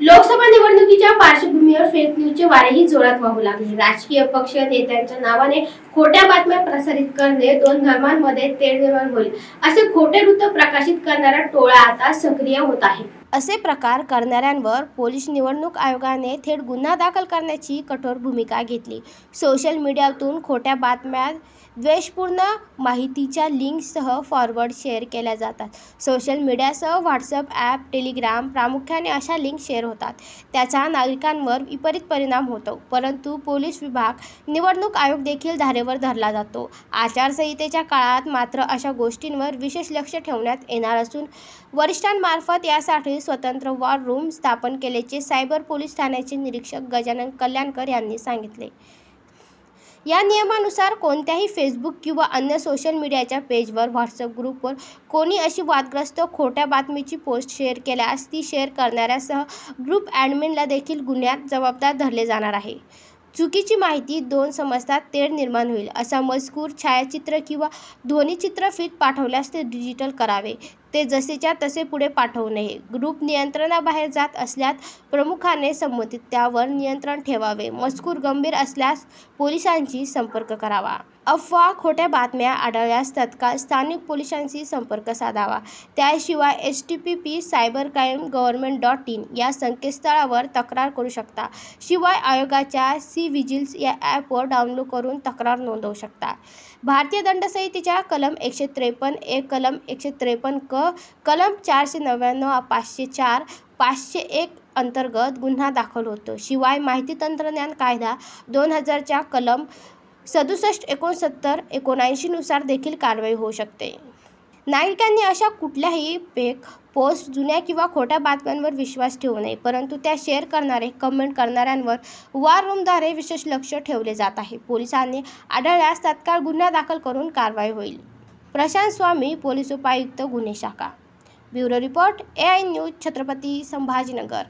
लोकसभा निवडणुकीच्या पार्श्वभूमीवर फेक न्यूजचे वारेही जोरात वाहू लागले. राजकीय पक्ष नेत्यांच्या नावाने खोट्या बातम्या प्रसारित करणे दोन धर्मांमध्ये तेढ निर्माण होईल. असे खोटे वृत्त प्रकाशित करणारा टोळा आता सक्रिय होत आहे. असे प्रकार करणाऱ्यांवर पोलीस निवडणूक आयोगाने थेट गुन्हा दाखल करण्याची कठोर भूमिका घेतली. सोशल मीडियातून खोट्या बातम्या द्वेषपूर्ण माहितीच्या लिंकसह फॉरवर्ड शेअर केल्या जातात. सोशल मीडियासह व्हॉट्सअप ॲप टेलिग्राम प्रामुख्याने अशा लिंक शेअर होतात. त्याचा नागरिकांवर विपरीत परिणाम होतो परंतु पोलीस विभाग निवडणूक आयोग देखील धारेवर धरला जातो. आचारसंहितेच्या काळात मात्र अशा गोष्टींवर विशेष लक्ष ठेवण्यात येणार असून वरिष्ठांमार्फत यासाठी स्वतंत्र वॉर रूम स्थापन केल्याचे सायबर पोलीस ठाण्याचे निरीक्षक गजानन कल्याणकर यांनी सांगितले. या नियमानुसार कोणत्याही फेसबुक किंवा अन्य सोशल मीडियाच्या पेजवर व्हॉट्सअप ग्रुपवर कोणी अशी वादग्रस्त खोट्या बातमीची पोस्ट शेअर केल्यास ती शेअर करणाऱ्यासह ग्रुप ॲडमिनला देखील गुन्ह्यात जबाबदार धरले जाणार आहे. चुकीची माहिती दोन समजतात तेढ निर्माण होईल. असा मजकूर छायाचित्र किंवा ध्वनिचित्रफीत पाठवल्यास ते डिजिटल करावे. ते जसेच्या तसे पुढे पाठवू नये. ग्रुप नियंत्रणाबाहेर जात असल्यास प्रमुखाने संबंधित त्यावर नियंत्रण ठेवावे. मजकूर गंभीर असल्यास पोलिसांशी संपर्क करावा. अफवा खोट्या बातम्या आढळल्यास तत्काळ स्थानिक पोलिसांशी संपर्क साधावा. त्याशिवाय H T P P cyber crime government dot in या संकेतस्थळावर तक्रार करू शकता. शिवाय आयोगाच्या सी विजिल्स या ॲपवर डाउनलोड करून तक्रार नोंदवू शकता. भारतीय दंडसंहितेच्या कलम एकशे त्रेपन्न एक कलम एकशे त्रेपन्न क कलम चारशे नव्याण्णव पाचशे चार पाचशे एक अंतर्गत गुन्हा दाखल होतो. शिवाय माहिती तंत्रज्ञान कायदा दोन हजारच्या कलम सदुसष्ट एकोणसत्तर एकोणऐंशीनुसार देखील कारवाई होऊ शकते. नागरिकांनी अशा कुठल्याही फेक पोस्ट जुन्या किंवा खोट्या बातम्यांवर विश्वास ठेवू नये. परंतु त्या शेअर करणारे कमेंट करणाऱ्यांवर वार रूमद्वारे विशेष लक्ष ठेवले जात आहे. पोलिसांनी आढळल्यास तत्काळ गुन्हा दाखल करून कारवाई होईल. प्रशांत स्वामी पोलीस उपायुक्त गुन्हे शाखा. Bureau report A I news Chhatrapati Sambhajinagar.